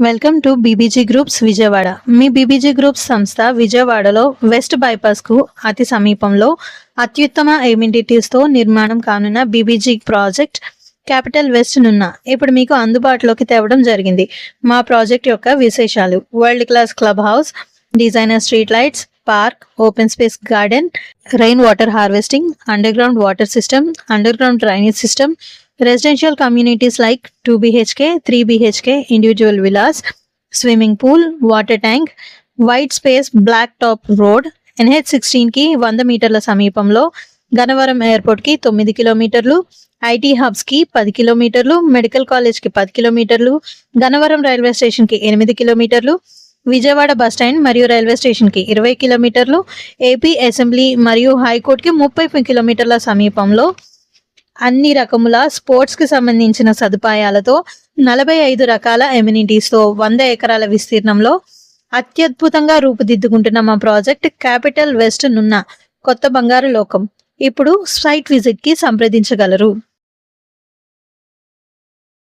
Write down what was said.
Welcome to BBG groups Vijayawada. Me BBG groups సంస్థ విజయవాడలో west బైపాస్కు అతి సమీపంలో అత్యుత్తమ amenities తో నిర్మాణం కానున్న బీబీజీ ప్రాజెక్ట్ క్యాపిటల్ వెస్ట్ నున్న. ఇప్పుడు మీకు అందుబాటులోకి తేవడం జరిగింది. మా ప్రాజెక్ట్ యొక్క విశేషాలు. World class club house designer street lights park open space garden rain water harvesting underground water system underground drainage system residential communities like two BHK three BHK individual villas swimming pool water tank white space black top road NH సిక్స్టీన్కి వంద మీటర్ల సమీపంలో గనవరం ఎయిర్పోర్ట్కి తొమ్మిది కిలోమీటర్లు IT హబ్స్కి పది కిలోమీటర్లు medical కాలేజ్కి పది కిలోమీటర్లు గనవరం రైల్వే స్టేషన్కి ఎనిమిది కిలోమీటర్లు విజయవాడ బస్ స్టాండ్ మరియు రైల్వే స్టేషన్కి ఇరవై కిలోమీటర్లు ఏపీ అసెంబ్లీ మరియు హైకోర్టుకి ముప్పై కిలోమీటర్ల సమీపంలో అన్ని రకముల స్పోర్ట్స్కి సంబంధించిన సదుపాయాలతో నలభై ఐదు రకాల ఎమ్యూనిటీస్తో వంద ఎకరాల విస్తీర్ణంలో అత్యద్భుతంగా రూపుదిద్దుకుంటున్న మా ప్రాజెక్ట్ క్యాపిటల్ వెస్ట్ నున్న కొత్త బంగారు లోకం. ఇప్పుడు సైట్ విజిట్కి సంప్రదించగలరు.